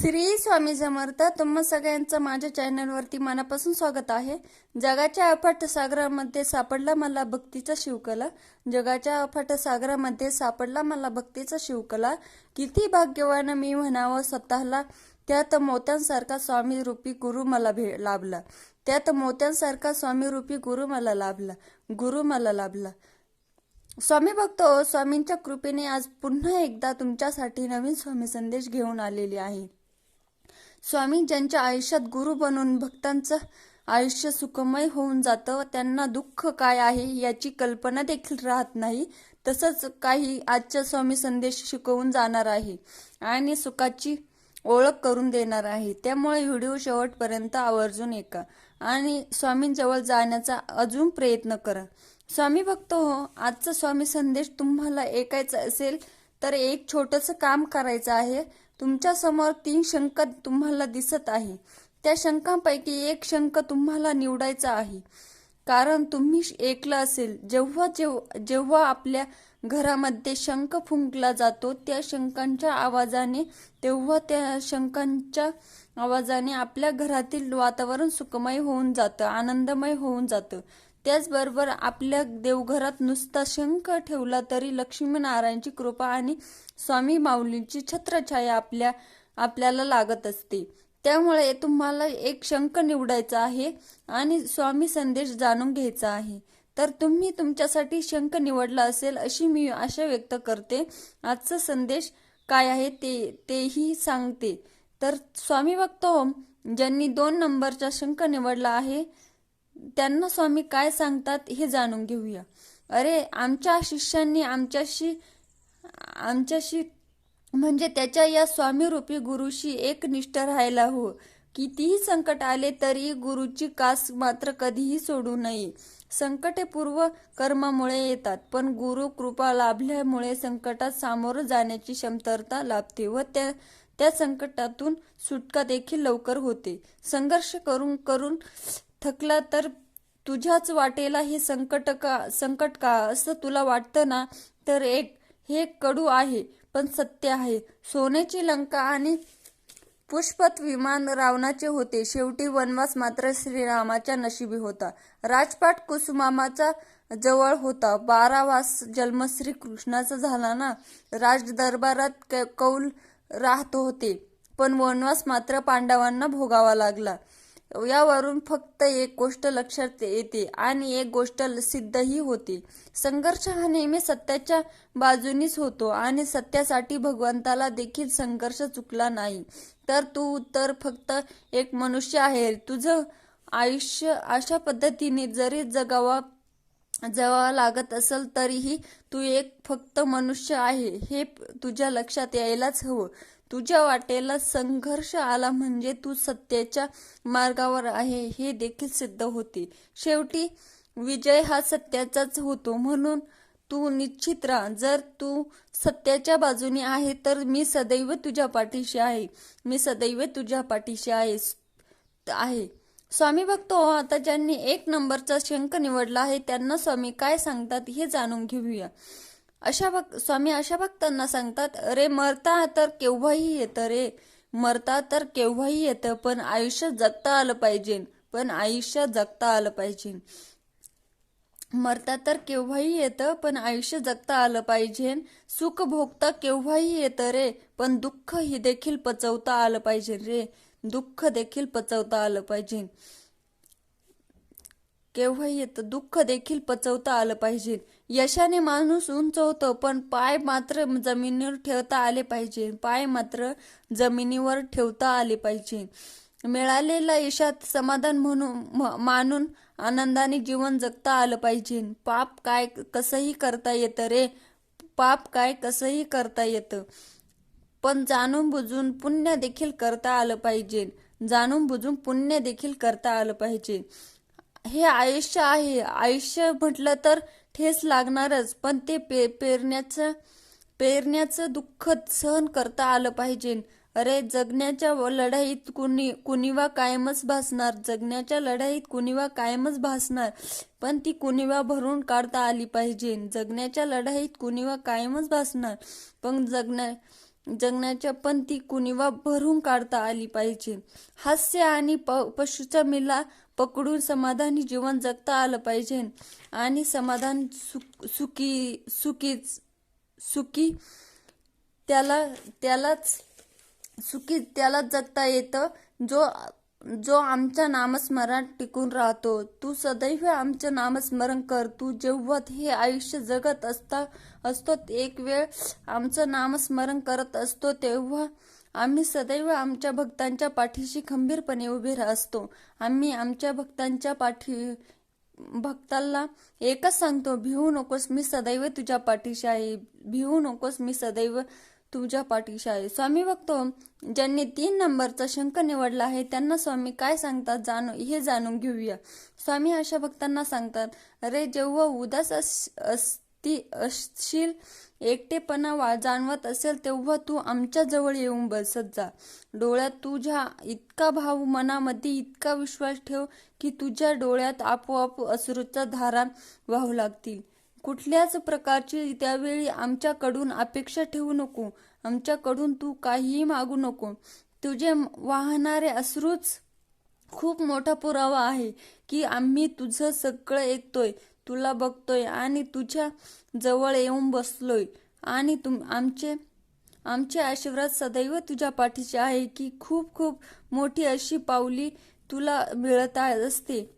श्री स्वामी समर्थ तुम्हा सगळ्यांचं माझ्या चॅनलवरती मनापासून स्वागत आहे. जगाच्या अफाट सागरामध्ये सापडला मला भक्तीचा शिवकला. जगाच्या अफाट सागरामध्ये सापडला मला भक्तीचा शिवकला. किती भाग्यवान मी म्हणावं स्वतःला. त्यात मोत्यांसारखा स्वामी रूपी गुरु मला भे लाभला. त्यात मोत्यांसारखा स्वामी रूपी गुरु मला लाभला. गुरु मला लाभला. स्वामी भक्त स्वामींच्या कृपेने आज पुन्हा एकदा तुमच्यासाठी नवीन स्वामी संदेश घेऊन आलेले आहे. स्वामी ज्यांच्या आयुष्यात गुरु बनून भक्तांचं आयुष्य सुखमय होऊन जातं त्यांना दुःख काय आहे याची कल्पना देखील राहत नाही. तसंच काही आजच्या स्वामी संदेश शिकवून जाणार आहे आणि सुखाची ओळख करून देणार आहे. त्यामुळे व्हिडिओ शेवटपर्यंत आवर्जून ऐका आणि स्वामींजवळ जाण्याचा अजून प्रयत्न करा. स्वामी भक्त हो आजचा स्वामी संदेश तुम्हाला ऐकायचा असेल तर एक छोटंसं काम करायचं आहे. तुमच्यासमोर तीन शंक तुम्हाला दिसत आहे. त्या शंकांपैकी एक शंक तुम्हाला निवडायचा आहे. कारण तुम्ही ऐकलं असेल. जेव्हा जेव्हा जेव्हा आपल्या घरामध्ये शंख फुंकला जातो त्या शंखांच्या आवाजाने तेव्हा त्या शंखांच्या आवाजाने आपल्या घरातील वातावरण सुखमय होऊन जातं आनंदमय होऊन जातं. त्याचबरोबर आपल्या देवघरात नुसता शंख ठेवला तरी लक्ष्मीनारायणची कृपा आणि स्वामी माऊलींची छत्रछाया आपल्या आपल्याला लागत असते. त्यामुळे तुम्हाला एक शंख निवडायचा आहे आणि स्वामी संदेश जाणून घ्यायचा आहे. तर तुम्ही तुमच्यासाठी शंख निवडला असेल अशी मी आशा व्यक्त करते. आजचा संदेश काय आहे ते तेही सांगते. तर स्वामी भक्त ज्यांनी दोन नंबरचा शंख निवडला आहे त्यांना स्वामी काय सांगतात हे जाणून घेऊया. अरे आमच्या शिष्यांनी आमच्याशी आमच्याशी म्हणजे त्याच्या या स्वामीरूपी गुरुशी एक निष्ठ राहायला हो. कितीही संकट आले तरी गुरुची कास मात्र कधीही सोडू नये. संकटे पूर्व कर्मामुळे येतात पण गुरु कृपा लाभल्यामुळे संकटात सामोरं जाण्याची क्षमता लाभते व त्या त्या संकटातून सुटका देखील लवकर होते. संघर्ष करून करून थकला तर तुझ्याच वाटेला हे संकट का संकट का असं तुला वाटतं ना तर एक हे कडू आहे पण सत्य आहे. सोन्याची लंका आणि पुष्पत विमान रावणाचे होते. शेवटी वनवास मात्र श्रीरामाच्या नशिबी होता. राजपाट कुसुमामाचा जवळ होता. बारावास जन्म श्री कृष्णाचा झाला ना राज दरबारात कौल राहत होते. पण वनवास मात्र पांडवांना भोगावा लागला. यावरून फक्त एक गोष्ट लक्षात येते आणि एक गोष्ट सिद्धही होते. संघर्ष हा नेहमी सत्याच्या बाजूनीच होतो आणि सत्यासाठी भगवंताला देखील संघर्ष चुकला नाही. तर तू तर फक्त एक मनुष्य आहे तुझं आयुष्य अशा पद्धतीने जरी जगावा जवळ लागत असेल तरीही तू एक फक्त मनुष्य आहे हे तुझ्या लक्षात यायलाच हवं. तुझ्या वाटेला संघर्ष आला म्हणजे तू सत्याच्या मार्गावर आहे हे देखील सिद्ध होते. शेवटी विजय हा सत्याचाच होतो म्हणून तू निश्चित राहा. जर तू सत्याच्या बाजूने आहे तर मी सदैव तुझ्या पाठीशी आहे. मी सदैव तुझ्या पाठीशी आहे आहे. स्वामी भक्त हो आता ज्यांनी एक नंबरचा शंख निवडला आहे त्यांना स्वामी काय सांगतात हे जाणून घेऊया. अशा भक्त स्वामी अशा भक्तांना सांगतात अरे मरता तर केव्हाही येतं रे. मरता तर केव्हाही येतं पण आयुष्य जगता आलं पाहिजे. पण आयुष्य जगता आलं पाहिजे. मरता तर केव्हाही येतं पण आयुष्य जगता आलं पाहिजे. सुख भोगता केव्हाही येतं रे पण दुःख ही देखील पचवता आलं पाहिजे रे. दुःख देखील पचवता आलं पाहिजे. केव्हाही येतं दुःख देखील पचवता आलं पाहिजे. यशाने माणूस उंच होतो पण पाय मात्र जमिनीवर ठेवता आले पाहिजे. पाय मात्र जमिनीवर ठेवता आले पाहिजे. मिळालेल्या यशात समाधान म्हणून मानून आनंदाने जीवन जगता आलं पाहिजे. पाप काय कसंही करता येतं रे. पाप काय कसंही करता येतं. पण जाणून बुजून पुण्य देखील करता आलं पाहिजे. जाणून बुजून पुण्य देखील करता आलं पाहिजे. हे आयुष्य आहे. आयुष्य म्हटलं तर ठेस लागणारच पण ते पे पेरण्याचं पेरण्याचं दुःख सहन करता आलं पाहिजे. अरे जगण्याच्या लढाईत कुणी कुणिवा कायमच भासणार. जगण्याच्या लढाईत कुणिवा कायमच भासणार. पण ती कुणिवा भरून काढता आली पाहिजे. जगण्याच्या लढाईत कुणिवा कायमच भासणार. पण जगण्या जगण्याच्या पण ती कुणीवा भरून काढता आली पाहिजे. हास्य आणि प पशुचा मिला पकडून समाधानी जीवन जगता आलं पाहिजे. आणि समाधान सुख सुखी सुखीच सुखी त्याला त्यालाच सुखी त्यालाच जगता येतं जो जो आमच्या नामस्मरणात टिकून राहतो तू सदैव आमचं नामस्मरण कर. तू जेव्हा हे आयुष्य जगत असता असतो एक वेळ आमचं नामस्मरण करत असतो तेव्हा आम्ही सदैव आमच्या भक्तांच्या पाठीशी खंबीरपणे उभे राहतो असतो. आम्ही आमच्या भक्तांच्या पाठी भक्ताला एकच सांगतो भिवू नकोस मी सदैव तुझ्या पाठीशी आहे. भिवू नकोस मी सदैव तुझ्या पाठीशी आहे स्वामी बघतो ज्यांनी तीन नंबरचा शंख निवडला आहे त्यांना स्वामी काय सांगतात जाणू हे जाणून घेऊया. स्वामी अशा भक्तांना सांगतात अरे जेव्हा उदास अस- असती असशील एकटेपणा वा जाणवत असेल तेव्हा तू आमच्या जवळ येऊन बसत जा. डोळ्यात तुझ्या इतका भाव मनामध्ये इतका विश्वास ठेव की तुझ्या डोळ्यात आपोआप अश्रूच्या धारा वाहू लागतील. कुठल्याच प्रकारची त्यावेळी आमच्याकडून अपेक्षा ठेवू नको. आमच्याकडून तू काहीही मागू नको. तुझे वाहणारे अश्रूच खूप मोठा पुरावा आहे की आम्ही तुझं सगळं ऐकतोय तुला बघतोय आणि तुझ्या जवळ येऊन बसलोय. आणि तुम आमचे आमचे आशीर्वाद सदैव तुझ्या पाठीचे आहे की खूप खूप मोठी अशी पावली तुला मिळत असते.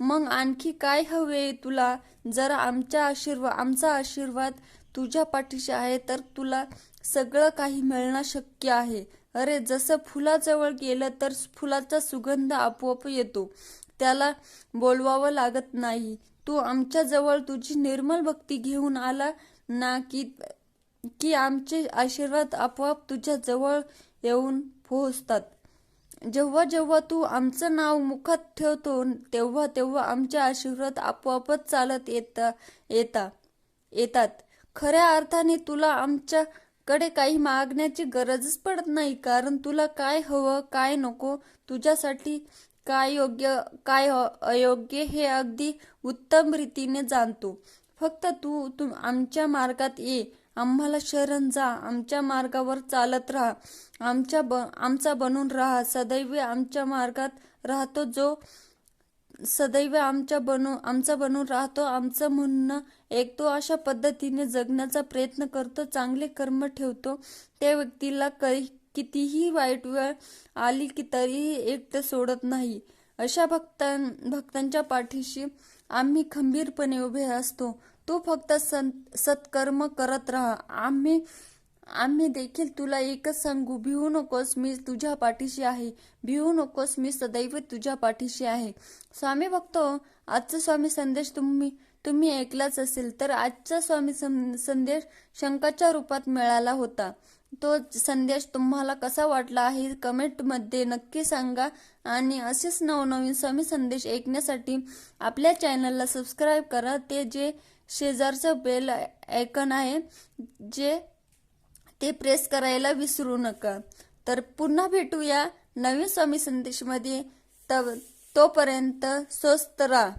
मग आणखी काय हवे तुला? जरा आमच्या आशीर्वाद आमचा आशीर्वाद तुझ्या पाठीशी आहे तर तुला सगळं काही मिळणं शक्य आहे. अरे जसं फुलाजवळ गेलं तर फुलाचा सुगंध आपोआप येतो. त्याला बोलवावं लागत नाही. तू आमच्या जवळ तुझी निर्मल भक्ती घेऊन आला ना की की आमचे आशीर्वाद आपोआप तुझ्या जवळ येऊन पोहोचतात. जेव्हा जेव्हा तू आमचं नाव मुखात ठेवतो तेव्हा तेव्हा आमच्या आशीर्वाद आपोआपच चालत येता येता येतात. खऱ्या अर्थाने तुला आमच्याकडे काही मागण्याची गरजच पडत नाही कारण तुला काय हवं काय नको तुझ्यासाठी काय योग्य काय अयोग्य हे अगदी उत्तम रीतीने जाणतो. फक्त तू तू आमच्या मार्गात ये. आम्हाला शरण जा. आमच्या मार्गावर चालत राहा. आमच्या ब आमचा बनून राहा. सदैव आमच्या मार्गात राहतो जो सदैव आमच्या बनू आमचा बनून राहतो. आमचं म्हणणं ऐकतो. अशा पद्धतीने जगण्याचा प्रयत्न करतो. चांगले कर्म ठेवतो. त्या व्यक्तीला काही कितीही वाईट वेळ आली की तरीही एकटं सोडत नाही. अशा भक्तां भक्तांच्या पाठीशी आम्ही खंबीरपणे उभे असतो. तू फक्त संत सत्कर्म करत राहा. आम्ही आम्ही देखील तुला एकच सांगू भिवू नकोस मी तुझ्या पाठीशी आहे. भिवू नकोस मी सदैव तुझ्या पाठीशी आहे. स्वामी बघतो आजचा स्वामी संदेश तुम्ही तुम्ही ऐकलाच असेल तर आजचा स्वामी सं- संदेश शंकाच्या रूपात मिळाला होता. तो संदेश तुम्हाला कसा वाटला आहे? कमेंटमध्ये नक्की सांगा. आणि असेच नवनवीन स्वामी संदेश ऐकण्यासाठी आपल्या चॅनलला सबस्क्राईब करा. ते जे शेजारचं बेल आयकन आहे जे ते प्रेस करायला विसरू नका. तर पुन्हा भेटूया नवीन स्वामी संदेशमध्ये. तव तोपर्यंत स्वस्त राहा.